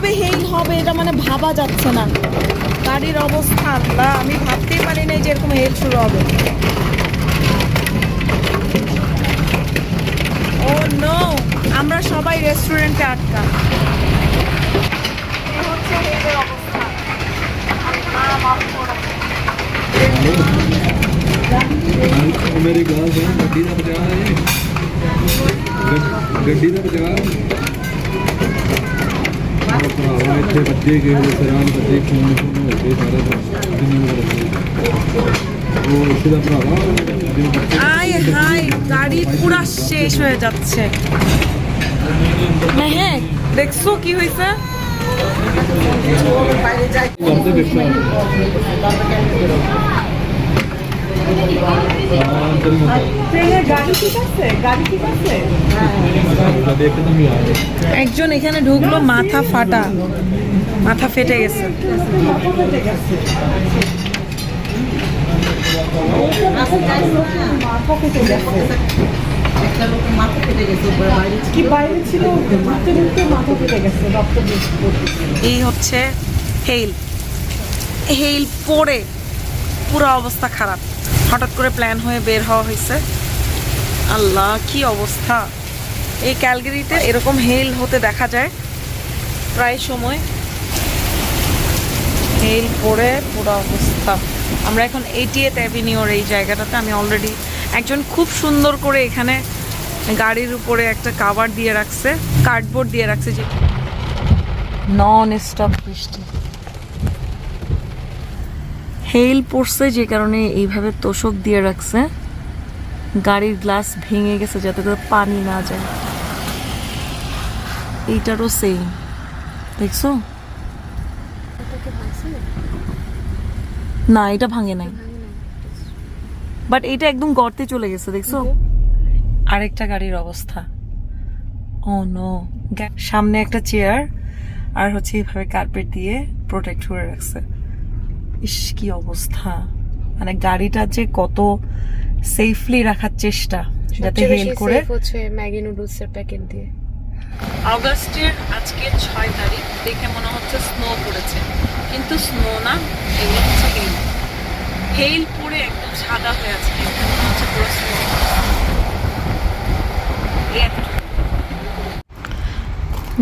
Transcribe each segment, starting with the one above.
কবে হেল হবে এটা মানে ভাবা যাচ্ছে না। গাড়ির অবস্থা আল্লাহ আমি ভাবতেই পারি না যে এরকম হেল শুরু হবে। ও নো আমরা সবাই রেস্টুরেন্টে আটকা। মেরে হেলের অবস্থা। গড্ডি ਹੈ ਗੱਡੀ ਦਾ ਬਚਾ ਭਰਾਵਾ ਇੱਥੇ ਬੱਜੇ ਗਏ ਹੋਏ ਸਰਾਂ ਬੱਜੇ ਖੂਨ ਖੂਨ ਹੋ ਗਏ ਸਾਰੇ ਜਿੰਨੇ ਵੀ ਬੱਜੇ ਉਹ ਇੱਥੇ ਦਾ ਭਰਾਵਾ ਜਿਹਨੂੰ ਬੱਚੇ আয় হাই গাড়ি পুরা শেষ হয়ে যাচ্ছে হ্যাঁ দেখছো কি হয়েছে ਕਰਦੇ ਦੇਖਾ একজন এখানে ঢুকলো, মাথা ফাটা। মাথা ফেটে গেছে। এই হচ্ছে হেইল। হেইল পড়ে। পুরো অবস্থা খারাপ। হঠাৎ করে প্ল্যান হয়ে বের হওয়া হয়েছে। আল্লাহ, কি অবস্থা? এই ক্যালগেরিতে এরকম হেইল হতে দেখা যায়। প্রায় সময় হেইল পড়ে পুরো অবস্থা। আমরা এখন এইটিএত অ্যাভিনিউর এই জায়গাটাতে আমি অলরেডি একজন খুব সুন্দর করে এখানে গাড়ির উপরে একটা কাভার দিয়ে রাখছে কার্ডবোর্ড দিয়ে রাখছে যে নন স্টপ বৃষ্টি। হেইল পড়ছে, যে কারণে এইভাবে তোষক দিয়ে রাখছে। গাড়ির গ্লাস ভেঙে গেছে যাতে করে পানি না যায়। এইটারও সেম দেখছ? না, এটা ভাঙে নাই। বাট এটা একদম গর্তে চলে গেছে, দেখছ? আরেকটা গাড়ির অবস্থা। ও নো সামনে একটা চেয়ার আর হচ্ছে এইভাবে কার্পেট দিয়ে প্রোটেক্ট করে রাখছে। ইস কি অবস্থা। মানে গাড়িটা যে কত সেফলি রাখার চেষ্টা যাতে হেল করে। হচ্ছে ম্যাগি নুডলসের প্যাকেট দিয়ে। অগস্টের আজকে ছয় তারিখ দেখে মনে হচ্ছে স্নো পড়েছে। কিন্তু স্নো না এগুলো হচ্ছে হেল হেল পড়ে একদম সাদা হয়ে আছে মনে হচ্ছে পুরো স্নো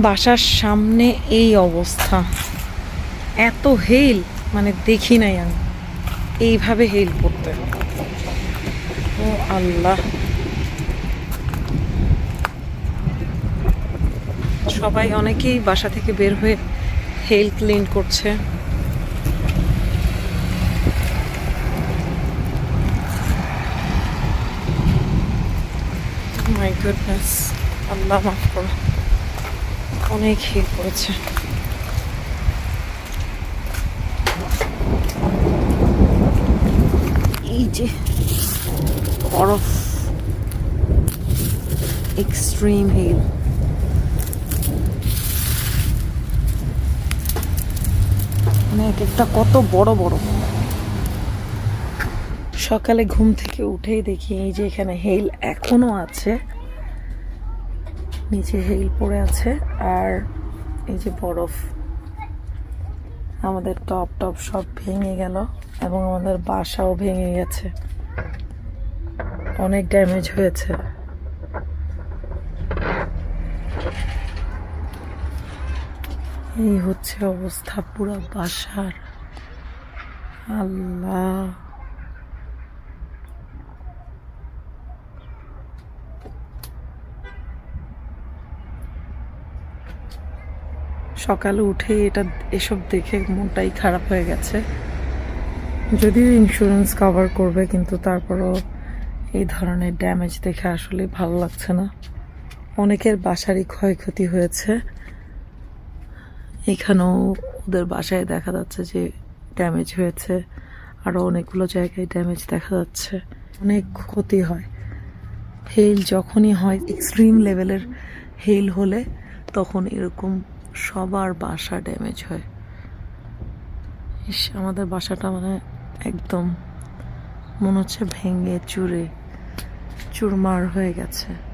বাসার সামনে এই অবস্থা। এত হেল মানে দেখি নাই আমি। এইভাবে হেল পড়তে ও আল্লাহ। সবাই অনেকেই বাসা থেকে বের হয়ে হেল ক্লিন করছে। মাই গুডনেস আল্লাহ মাফ করো। অনেক হেল করেছে এই যে বরফ। এক্সট্রিম হেল মানে এক একটা কত বড় বড় সকালে ঘুম থেকে উঠেই দেখি এই যে এখানে হেল এখনও আছে। নিচে হেল পড়ে আছে। আর এই যে বরফ। আমাদের টপ টপ সব ভেঙে গেল এবং আমাদের বাসাও ভেঙে গেছে। অনেক ড্যামেজ হয়েছে। এই হচ্ছে অবস্থা পুরো বাসার। আল্লাহ। সকালে উঠে এটা এসব দেখে মনটাই খারাপ হয়ে গেছে। যদিও ইন্স্যুরেন্স কভার করবে, কিন্তু তারপরও এই ধরনের ড্যামেজ দেখে আসলে ভালো লাগছে না। অনেকের বাসারই ক্ষয়ক্ষতি হয়েছে। এখানেও ওদের বাসায় দেখা যাচ্ছে যে ড্যামেজ হয়েছে। আরও অনেকগুলো জায়গায় ড্যামেজ দেখা যাচ্ছে। অনেক ক্ষতি হয়। হেল যখনই হয় এক্সট্রিম লেভেলের হেল হলে তখন এরকম সবার বাসা ড্যামেজ হয়। ইস, আমাদের বাসাটা মানে একদম মনে হচ্ছে ভেঙে, চুরে, চুরমার হয়ে গেছে।